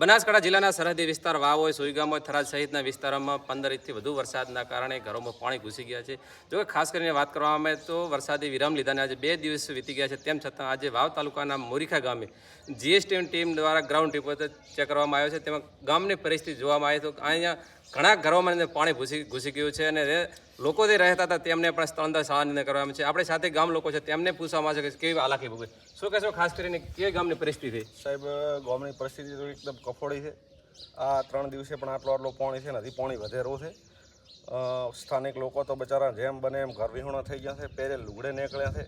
બનાસકાંઠા જિલ્લાના સરહદી વિસ્તાર વાવ હોય, સુઈગામ હોય, થરાદ સહિતના વિસ્તારોમાં પંદર ઇંચથી વધુ વરસાદના કારણે ઘરોમાં પાણી ઘૂસી ગયા છે. જો કે ખાસ કરીને વાત કરવામાં આવે તો વરસાદી વિરામ લીધાને આજે બે દિવસ વીતી ગયા છે. તેમ છતાં આજે વાવ તાલુકાના મોરીખા ગામે જીએસટીની ટીમ દ્વારા ગ્રાઉન્ડ રિપોર્ટ ચેક કરવામાં આવ્યો છે. તેમાં ગામની પરિસ્થિતિ જોવામાં આવી તો અહીંયા ઘણા ઘરોમાં અંદર પાણી ઘૂસી ઘૂસી ગયું છે અને લોકો જે રહેતા હતા તેમને પણ સ્થળાંતર સ્થળાંતર કરવામાં છે. આપણે સાથે ગામ લોકો છે, તેમને પૂછવામાં છે કે કેવી હાલાકી ભોગવે શું કહેશો ખાસ કરીને કેવી ગામની પરિસ્થિતિ? સાહેબ ગામની પરિસ્થિતિ તો એકદમ કફોડી છે. આ ત્રણ દિવસે પણ આટલો આટલો પાણી છે ને હજી પાણી વધેરો છે. સ્થાનિક લોકો તો બચારા જેમ બને એમ ઘર વિહોણા થઈ ગયા છે, પહેરે લુગડે નીકળ્યા છે.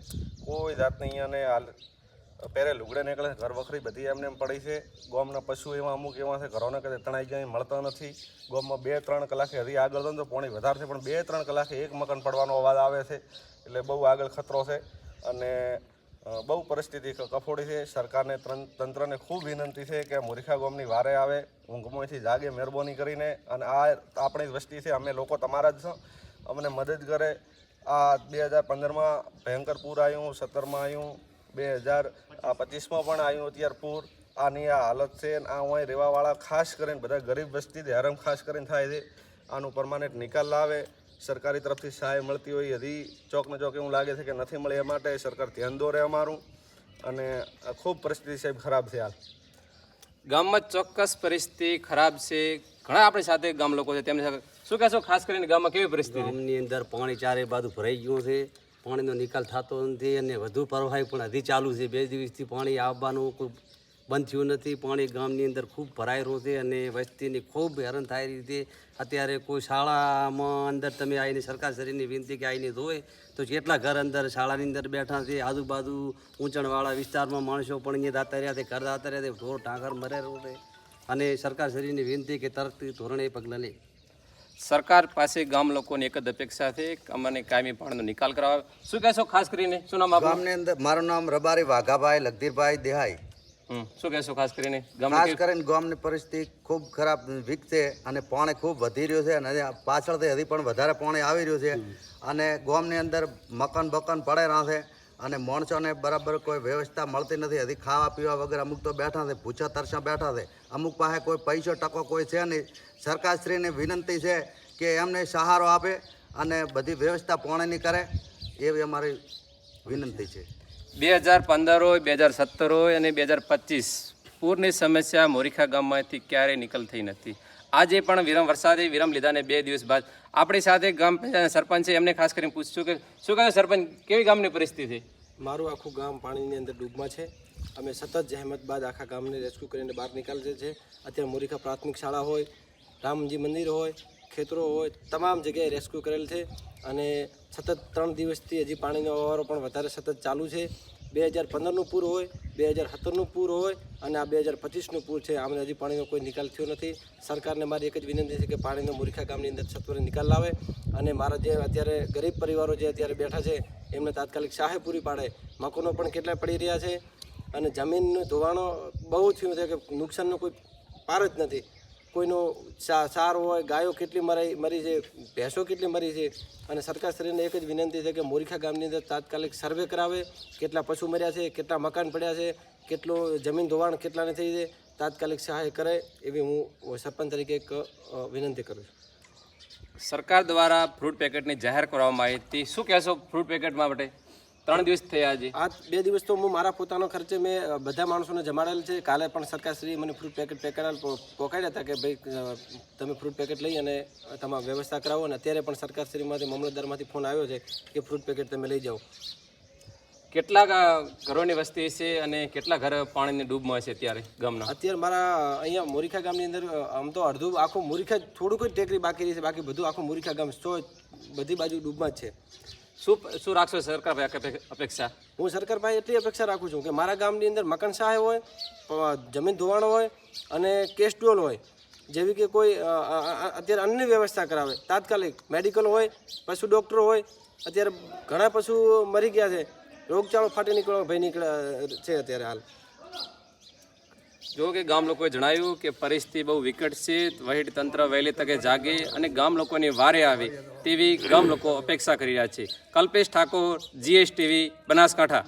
કોઈ જાતની અહીંયાને હાલ પહેરે લુગડે નીકળે છે, ઘર વખરી બધી એમને એમ પડી છે. ગોમના પશુ એવા અમુક એવા છે, ઘરોને કદાચ તણાઈ જાય મળતા નથી. ગોમમાં બે ત્રણ કલાકે હજી આગળ તો પોણી વધારે છે, પણ બે ત્રણ કલાકે એક મકાન પડવાનો અવાજ આવે છે. એટલે બહુ આગળ ખતરો છે અને બહુ પરિસ્થિતિ કફોડી છે. સરકારને ત્રન- તંત્રને ખૂબ વિનંતી છે કે મૂર્ખા ગોમની વારે આવે, ઊંઘમાંથી જાગે મહેરબાની કરીને. અને આ આપણી વસ્તી છે, અમે લોકો તમારા જ છો. અમને મદદ કરે. આ બે હજાર પંદરમાં ભયંકર પૂર આવ્યું, સત્તરમાં આવ્યું. બે હજાર પચીસમાં પણ આવ્યું અત્યારે પૂર. આની આ હાલત છે આ અહીં રહેવાવાળા ખાસ કરીને બધા ગરીબ વસ્તી હરમ ખાસ કરીને થાય છે. આનું પરમાનન્ટ નિકાલ લાવે. સરકારી તરફથી સહાય મળતી હોય હજી ચોકને ચોક એવું લાગે છે કે નથી મળે એ માટે સરકાર ધ્યાન દોરે અમારું. અને આ ખૂબ પરિસ્થિતિ સાહેબ ખરાબ છે હાલ. ગામમાં ચોક્કસ પરિસ્થિતિ ખરાબ છે. ઘણા આપણી સાથે ગામ લોકો છે. તેમની સાથે શું કહેશો? ખાસ કરીને ગામમાં કેવી પરિસ્થિતિ ગામની અંદર પાણી ચારે બાજુ ભરાઈ ગયું છે. પાણીનો નિકાલ થતો નથી અને વધુ પ્રવાહી પણ હજી ચાલુ છે. બે દિવસથી પાણી આવવાનું કોઈ બંધ થયું નથી. પાણી ગામની અંદર ખૂબ ભરાઈ રહ્યું છે અને વસ્તીની ખૂબ હેરાન થાય રહી છે. અત્યારે કોઈ શાળામાં અંદર તમે આવીને સરકારશ્રીની વિનંતી કે આવીને ધોવે તો કેટલા ઘર અંદર શાળાની અંદર બેઠા છે. આજુબાજુ ઊંચાણવાળા વિસ્તારમાં માણસો પણ અહીંયા દાતા રહ્યા છે, ઘર દાતા રહ્યા છે, ઢોર ટાંકર મરે રહ્યું છે. અને સરકારશ્રીની વિનંતી કે તરત ધોરણે પગલાં લે. સરકાર પાસે ગામ લોકોની એક જ અપેક્ષા છે અમને કાયમી પાણીનો નિકાલ કરાવે. શું કહેશો ખાસ કરીને? શું નામ આપનું? ગામની અંદર મારું નામ રબારી વાઘાભાઈ લગધીરભાઈ દેહાઈ. શું કહેશો ખાસ કરીને? ખાસ કરીને ગામની પરિસ્થિતિ ખૂબ ખરાબ વીક છે અને પાણી ખૂબ વધી રહ્યું છે અને પાછળથી હજી પણ વધારે પાણી આવી રહ્યું છે. અને ગામની અંદર મકાન બકાન પડે રહ્યા છે. અને માણસોને બરાબર કોઈ વ્યવસ્થા મળતી નથી. હજી ખાવા પીવા વગર અમુક તો બેઠા છે પૂછા તરસા બેઠા છે. અમુક પાસે કોઈ પૈસો ટકો કોઈ છે નહીં. સરકારશ્રીને વિનંતી છે કે એમને સહારો આપે અને બધી વ્યવસ્થા પોણેની કરે એવી અમારી વિનંતી છે. બે હજાર પંદર હોય, બે હજાર સત્તર હોય અને બે હજાર પચીસ પૂરની સમસ્યા મોરીખા ગામમાંથી ક્યારેય નિકલ થઈ નથી. આજે પણ વિરમ વરસાદે વિરમ લીધાને બે દિવસ બાદ આપણી સાથે ગામ પંચાયત સરપંચ છે. એમને ખાસ કરીને પૂછશું કે શું કહે સરપંચ, કેવી ગામની પરિસ્થિતિ મારું આખું ગામ પાણીની અંદર ડૂબમાં છે. અમે સતત જહેમત બાદ આખા ગામને રેસ્ક્યુ કરીને બહાર નીકાળીએ છે અત્યારે મોરીખા પ્રાથમિક શાળા હોય, રામજી મંદિર હોય, ખેતરો હોય, તમામ જગ્યાએ રેસ્ક્યુ કરેલ છે. અને સતત ત્રણ દિવસથી હજી પાણીનો અવારો પણ વધારે સતત ચાલુ છે. બે હજાર પંદરનું પૂર હોય, બે હજાર સત્તરનું પૂર હોય અને આ બે હજાર પચીસનું પૂર છે, આમને હજી પાણીનો કોઈ નિકાલ થયો નથી. સરકારને મારી એક જ વિનંતી છે કે પાણીનો મોરીખા ગામની અંદર સત્વરે નિકાલ લાવે અને મારા જે અત્યારે ગરીબ પરિવારો જે અત્યારે બેઠા છે, એમને તાત્કાલિક સહાય પૂરી પાડે. મકોનો પણ કેટલા પડી રહ્યા છે અને જમીનનું ધોવાણો બહુ થયું છે કે નુકસાનનો કોઈ પાર જ નથી. કોઈનો સાર હોય, ગાયો કેટલી મરાઈ, મરી છે, ભેંસો કેટલી મરી છે, અને સરકારશ્રીને એક જ વિનંતી છે કે મોરીખા ગામની અંદર તાત્કાલિક સર્વે કરાવે, કેટલા પશુ મર્યા છે, કેટલા મકાન પડ્યા છે, કેટલું જમીન ધોવાણ કેટલાને થઈ છે, તાત્કાલિક સહાય કરે એવી હું સરપંચ તરીકે એક વિનંતી કરું છું. સરકાર દ્વારા ફ્રૂટ પેકેટની જાહેર કરવામાં આવી હતી. શું કહેશો ફ્રૂટ પેકેટમાં માટે? ત્રણ દિવસ થયા આજે. આ બે દિવસ તો હું મારા પોતાનો ખર્ચે મેં બધા માણસોને જમાડેલ છે. કાલે પણ સરકારશ્રીએ મને ફ્રૂટ પેકેટ પેકેટ પોકાડ્યા હતા કે ભાઈ તમે ફ્રૂટ પેકેટ લઈ અને તમામ વ્યવસ્થા કરાવો. અને અત્યારે પણ સરકારશ્રીમાંથી મામલતદારમાંથી ફોન આવ્યો છે કે ફ્રૂટ પેકેટ તમે લઈ જાઓ. કેટલા ઘરોની વસ્તી છે અને કેટલા ઘર પાણીની ડૂબમાં છે અત્યારે ગામના? અત્યારે મારા અહીંયા મોરીખા ગામની અંદર આમ તો અડધું આખું મોરીખા થોડુંક જ ટેકરી બાકી રહી છે. બાકી બધું આખું મોરીખા ગામ સો બધી બાજુ ડૂબમાં જ છે. શું શું રાખશો સરકાર ભાઈ અપેક્ષા? હું સરકાર ભાઈ એટલી અપેક્ષા રાખું છું કે મારા ગામની અંદર મકાન સહાય હોય જમીન ધોવાણ હોય અને કેશ ડોલ હોય, જેવી કે કોઈ અત્યારે અન્ય વ્યવસ્થા કરાવે, તાત્કાલિક મેડિકલ હોય, પશુ ડૉક્ટર હોય, અત્યારે ઘણા પશુ મરી ગયા છે, રોગચાળો ફાટી નીકળવા ભય નીકળ્યા છે અત્યારે હાલ. જો કે ગામ લોકોએ જણાવ્યું કે પરિસ્થિતિ બહુ વિકટ છે વહીવટી તંત્ર વહેલી તકે જાગે અને ગામ લોકોની વારે આવે તેવી ગામ લોકો અપેક્ષા કરી રહ્યા છે. કલ્પેશ ઠાકોર જીએસટીવી બનાસકાંઠા.